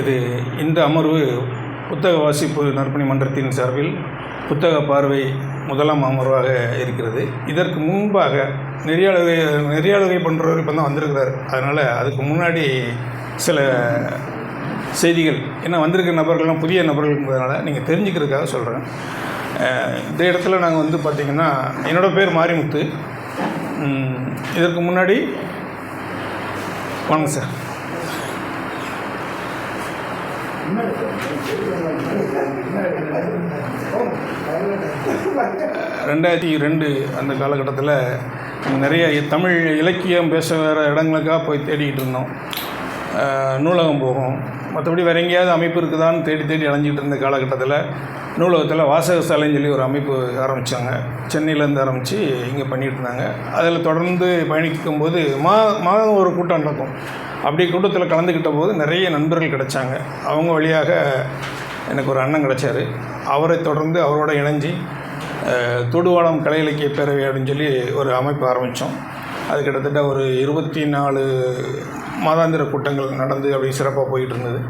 இது இந்த அமர்வு புத்தக வாசிப்பு நற்பணி மன்றத்தின் சார்பில் புத்தக பார்வை முதலாம் அமர்வாக இருக்கிறது. இதற்கு முன்பாக நெறியாளுகை நெறியாளுகை பண்ணுறவர் இப்போ தான் வந்திருக்கிறார். அதனால் அதுக்கு முன்னாடி சில செய்திகள் ஏன்னா வந்திருக்கிற நபர்கள்லாம் புதிய நபர்கள்ங்கிறதுனால நீங்கள் தெரிஞ்சுக்கிறதுக்காக சொல்கிறேன் இந்த இடத்துல நாங்கள் வந்து பார்த்திங்கன்னா என்னோடய பேர் மாரிமுத்து. இதற்கு முன்னாடி வாங்க சார். ரெண்டாயிரத்தி ரெண்டு அந்த காலகட்டத்தில் நிறைய தமிழ் இலக்கியம் பேச வேறு இடங்களுக்காக போய் தேடிக்கிட்டு இருந்தோம். நூலகம் போகும். மற்றபடி வேறு எங்கேயாவது அமைப்பு இருக்குதான்னு தேடி தேடி அலைஞ்சிட்டு இருந்த காலகட்டத்தில் நூலகத்தில் வாசக சாலைன்னு சொல்லி ஒரு அமைப்பு ஆரம்பித்தாங்க சென்னையிலேருந்து ஆரம்பித்து இங்கே பண்ணிகிட்டு இருந்தாங்க. அதில் தொடர்ந்து பயணிக்கும் போது மா மாதம் ஒரு கூட்டம் நடக்கும். அப்படி கூட்டத்தில் கலந்துக்கிட்ட போது நிறைய நண்பர்கள் கிடைச்சாங்க. அவங்க வழியாக எனக்கு ஒரு அண்ணன் கிடைச்சாரு. அவரை தொடர்ந்து அவரோட இணைஞ்சு அஹ், தொடுவாளம் கலை இலக்கிய பேரவை அப்படின்னு சொல்லி ஒரு அமைப்பு ஆரம்பித்தோம் அது கிட்டத்தட்ட ஒரு இருபத்தி நாலு மாதாந்திர கூட்டங்கள் நடந்து அப்படி சிறப்பாக போயிட்டு இருந்தது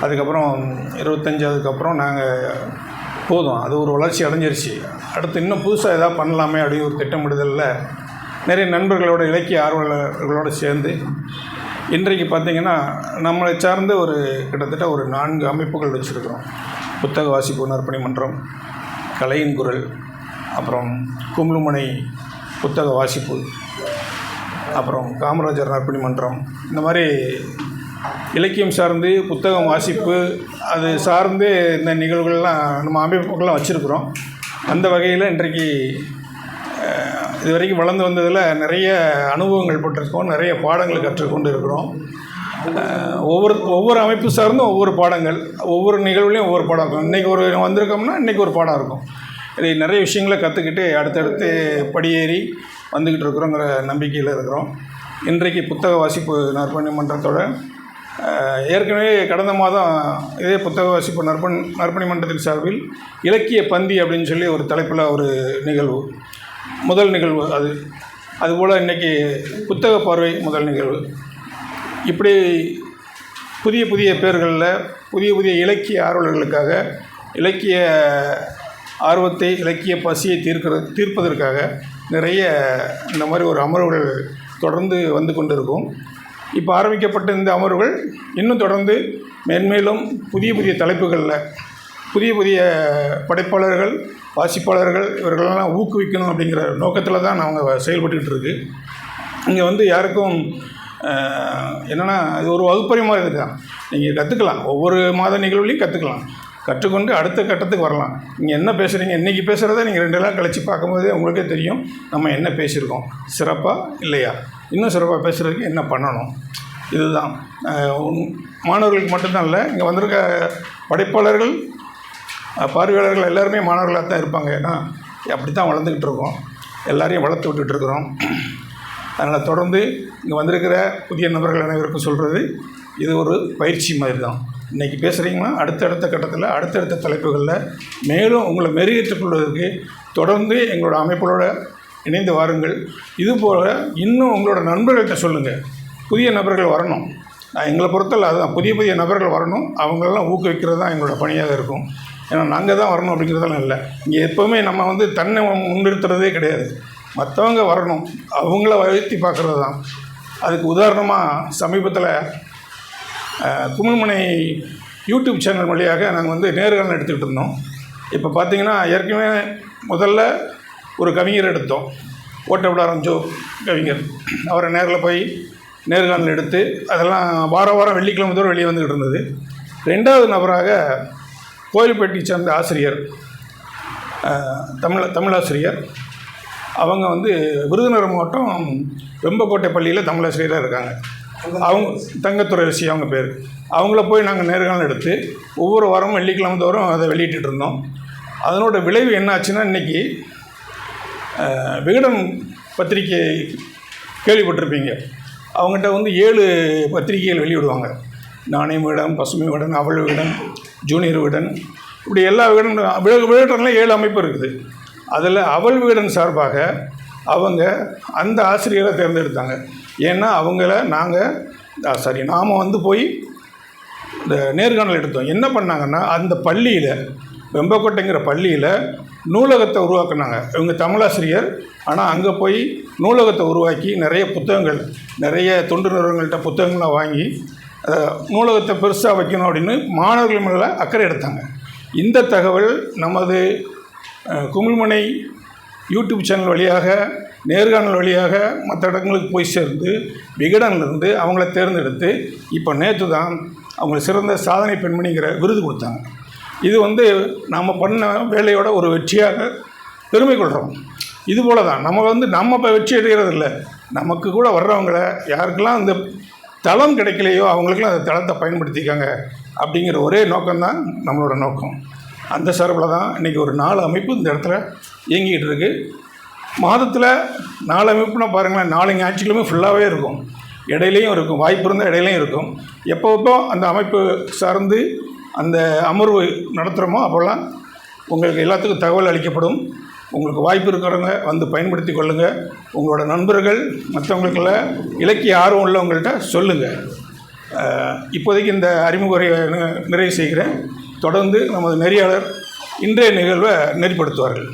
அதுக்கப்புறம் இருபத்தஞ்சாவதுக்கு அப்புறம் நாங்கள் போதும். அது ஒரு வளர்ச்சி அடைஞ்சிருச்சு. அடுத்து இன்னும் புதுசாக எதாவது பண்ணலாமே அப்படின்னு ஒரு திட்டமிடுதலில். நிறைய நண்பர்களோட இலக்கிய ஆர்வலர்களோடு சேர்ந்து இன்றைக்கு பார்த்திங்கன்னா நம்மளை சார்ந்து ஒரு கிட்டத்தட்ட ஒரு நான்கு அமைப்புகள் வச்சுருக்கிறோம். புத்தக வாசிப்பு நற்பணி மன்றம் கலையின் குரல் அப்புறம் கும்ளுமனை புத்தக வாசிப்பு அப்புறம் காமராஜர் நற்பணி மன்றம். இந்த மாதிரி இலக்கியம் சார்ந்து புத்தகம் வாசிப்பு அது சார்ந்து இந்த நிகழ்வுகள்லாம் நம்ம அமைப்புகள்லாம் வச்சுருக்குறோம். அந்த வகையில் இன்றைக்கு இது வரைக்கும் வளர்ந்து வந்ததில் நிறைய அனுபவங்கள் பெற்றிருக்கோம் நிறைய பாடங்கள் கற்றுக்கொண்டு இருக்கிறோம் ஒவ்வொரு ஒவ்வொரு அமைப்பு சார்ந்தும் ஒவ்வொரு பாடங்கள் ஒவ்வொரு நிகழ்வுலையும் ஒவ்வொரு பாடம் இருக்கும். இன்றைக்கி ஒரு வந்திருக்கோம்னா இன்றைக்கி ஒரு பாடம் இருக்கும். இது நிறைய விஷயங்களை கற்றுக்கிட்டு அடுத்தடுத்து படியேறி வந்துக்கிட்டு இருக்கிறோங்கிற நம்பிக்கையில் இருக்கிறோம். இன்றைக்கு புத்தக வாசிப்பு நற்பணி மன்றத்தோட ஏற்கனவே கடந்த மாதம் இதே புத்தக வாசிப்பு நற்பண் நற்பணி மன்றத்தின் சார்பில் இலக்கிய பந்தி அப்படின்னு சொல்லி ஒரு தலைப்பில் ஒரு நிகழ்வு. முதல் நிகழ்வு அது. அதுபோல் இன்றைக்கி புத்தக பார்வை முதல் நிகழ்வு. இப்படி புதிய புதிய பேர்களில் புதிய புதிய இலக்கிய ஆர்வலர்களுக்காக இலக்கிய ஆர்வத்தை இலக்கிய பசியை தீர்க்கிற தீர்ப்பதற்காக நிறைய இந்த மாதிரி ஒரு அமர்வுகள் தொடர்ந்து வந்து கொண்டு இருக்கும் இப்போ ஆரம்பிக்கப்பட்ட இந்த அமர்வுகள் இன்னும் தொடர்ந்து மேன்மேலும் புதிய புதிய தலைப்புகளில் புதிய புதிய படைப்பாளர்கள் வாசிப்பாளர்கள் இவர்களெல்லாம் ஊக்குவிக்கணும் அப்படிங்கிற நோக்கத்தில் தான் நாங்கள் செயல்பட்டுக்கிட்டு இருக்கு. இங்கே வந்து யாருக்கும் என்னென்னா இது ஒரு வகுப்பறை மாதிரி இதுதான் நீங்கள் கற்றுக்கலாம் ஒவ்வொரு மாத நிகழ்வுலையும் கற்றுக்கலாம் கற்றுக்கொண்டு அடுத்த கட்டத்துக்கு வரலாம். நீங்கள் என்ன பேசுகிறீங்க இன்றைக்கி பேசுகிறத நீங்கள் ரெண்டு நாள் கழித்து பார்க்கும்போதே உங்களுக்கே தெரியும் நம்ம என்ன பேசியிருக்கோம். சிறப்பாக இல்லையா? இன்னும் சிறப்பாக பேசுகிறதுக்கு என்ன பண்ணணும்? இதுதான். மாணவர்களுக்கு மட்டும்தான் இல்லை இங்கே வந்திருக்க படைப்பாளர்கள் பார்வையாளர்கள் எல்லாருமே மாணவர்களாக தான் இருப்பாங்க. ஏன்னா அப்படி தான் வளர்ந்துக்கிட்டு இருக்கோம். எல்லாரையும் வளர்த்து விட்டுட்டு இருக்கிறோம். அதனால் தொடர்ந்து இங்கே வந்திருக்கிற புதிய நபர்கள் அனைவருக்கும் சொல்கிறது இது ஒரு பயிற்சி மாதிரி தான் இன்றைக்கி பேசுகிறீங்கன்னா அடுத்தடுத்த கட்டத்தில் அடுத்தடுத்த தலைப்புகளில் மேலும் உங்களை மெருகேற்றுக் கொள்வதற்கு தொடர்ந்து எங்களோட அமைப்புகளோட இணைந்து வாருங்கள். இதுபோல் இன்னும் உங்களோட நண்பர்கள்ட்ட சொல்லுங்கள் புதிய நபர்கள் வரணும். எங்களை பொறுத்தல அதுதான். புதிய புதிய நபர்கள் வரணும். அவங்களெல்லாம் ஊக்குவிக்கிறது தான் எங்களோட பணியாக இருக்கும். ஏன்னா நாங்கள் தான் வரணும் அப்படிங்கிறதெல்லாம் இல்லை. இங்கே எப்போவுமே நம்ம வந்து தன்னை முன்னிறுத்துறதே கிடையாது. மற்றவங்க வரணும் அவங்கள வழுத்தி பார்க்குறது தான் அதுக்கு உதாரணமாக சமீபத்தில் குமிழ்மனை யூடியூப் சேனல் வழியாக நாங்கள் வந்து நேர்காணல் எடுத்துக்கிட்டு இருந்தோம். இப்போ பார்த்தீங்கன்னா ஏற்கனவே முதல்ல ஒரு கவிஞர் எடுத்தோம். ஓட்டவிடாரம் ஜோ கவிஞர். அவரை நேரில் போய் நேர்காணல் எடுத்து அதெல்லாம் வாரம் வாரம் வெள்ளிக்கிழமை தோறும் வெளியே வந்துக்கிட்டு இருந்தது. ரெண்டாவது நபராக கோயில்பேட்டி சேர்ந்த ஆசிரியர் அஹ், தமிழ் தமிழாசிரியர். அவங்க வந்து விருதுநகர் மாவட்டம் வெம்பக்கோட்டை பள்ளியில் தமிழாசிரியராக இருக்காங்க. அவங்க தங்கத்துறை ரிஷி அவங்க பேர். அவங்கள போய் நாங்கள் நேர்காணல் எடுத்து ஒவ்வொரு வாரமும் வெள்ளிக்கிழமை தோறும் அதை வெளியிட்டு இருந்தோம். அதனோட விளைவு என்ன ஆச்சுன்னா இன்றைக்கி விகடன் பத்திரிகை கேள்விப்பட்டிருப்பீங்க. அவங்ககிட்ட வந்து ஏழு பத்திரிகைகள் வெளியிடுவாங்க. நாணய விகடன் பசுமை விகடன் அவள் விகடன் ஜூனியர் விகடன் இப்படி எல்லா விகடன் விக விகடனில் ஏழு அமைப்பு இருக்குது. அதில் அவள் விகடன் சார்பாக அவங்க அந்த ஆசிரியரை தேர்ந்தெடுத்தாங்க. ஏன்னா அவங்கள நாங்கள் சாரி நாம் வந்து போய் இந்த நேர்காணல் எடுத்தோம். என்ன பண்ணாங்கன்னா அந்த பள்ளியில் வெம்பக்கோட்டைங்கிற பள்ளியில் நூலகத்தை உருவாக்குனாங்க. இவங்க தமிழாசிரியர். ஆனால் அங்கே போய் நூலகத்தை உருவாக்கி நிறைய புத்தகங்கள் நிறைய தொண்டு நிறுவனங்கள்கிட்ட புத்தகங்கள்லாம் வாங்கி நூலகத்தை பெருசாக வைக்கணும் அப்படின்னு மாணவர்கள் மேலே அக்கறை எடுத்தாங்க. இந்த தகவல் நமது குமிழ்மனை யூடியூப் சேனல் வழியாக நேர்காணல் வழியாக மற்ற இடங்களுக்கு போய் சேர்ந்து விகடன்லேருந்து அவங்கள தேர்ந்தெடுத்து இப்போ நேற்று தான் அவங்களுக்கு சிறந்த சாதனை பெண்மணிங்கிற விருது கொடுத்தாங்க. இது வந்து நம்ம பண்ண வேலையோட ஒரு வெற்றியாக பெருமை கொள்கிறோம் இது போல தான் நம்ம வந்து நம்ம இப்போ வெற்றி அடைகிறது இல்லை நமக்கு கூட வர்றவங்கள யாருக்கெல்லாம் அந்த தளம் கிடைக்கலையோ அவங்களுக்கெல்லாம் அந்த தளத்தை பயன்படுத்திக்காங்க அப்படிங்கிற ஒரே நோக்கம்தான் நம்மளோட நோக்கம். அந்த சார்பில் தான் இன்றைக்கி ஒரு நாலு அமைப்பு இந்த இடத்துல இயங்கிக்கிட்டு இருக்குது மாதத்தில் நாலு அமைப்புனா பாருங்களேன் நாலு ஞாயிற்றுக்கிழமை ஃபுல்லாகவே இருக்கும். இடையிலையும் இருக்கும் வாய்ப்பு இருந்தால் இடையிலையும் இருக்கும். எப்போ எப்போ அந்த அமைப்பு சார்ந்து அந்த அமர்வு நடத்துகிறோமோ அப்போல்லாம் உங்களுக்கு எல்லாத்துக்கும் தகவல் அளிக்கப்படும். உங்களுக்கு வாய்ப்பு இருக்கிறவங்க வந்து பயன்படுத்தி கொள்ளுங்கள் உங்களோட நண்பர்கள் மற்றவங்களுக்கெல்லாம் இலக்கிய ஆர்வம் உள்ளவங்கள்ட்ட சொல்லுங்கள் இப்போதைக்கு இந்த அறிமுக உரையை நிறைவு செய்கிறேன். தொடர்ந்து நமது நெறியாளர் இன்றைய நிகழ்வை நெறிப்படுத்துவார்கள்.